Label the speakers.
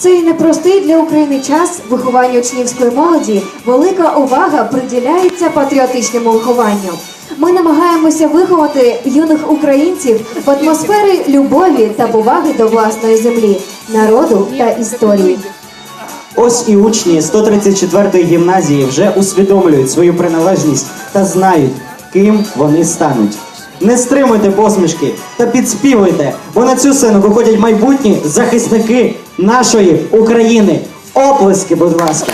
Speaker 1: Цей непростий для України час виховання учнівської молоді велика увага приділяється патріотичному вихованню. Ми намагаємося виховати юних українців в атмосфері любові та поваги до власної землі, народу та історії.
Speaker 2: Ось і учні 134-ї гімназії вже усвідомлюють свою приналежність та знають, ким вони стануть. Не стримуйте посмішки та підспівуйте, бо на цю сцену виходять майбутні захисники нашої України. Оплески, будь ласка.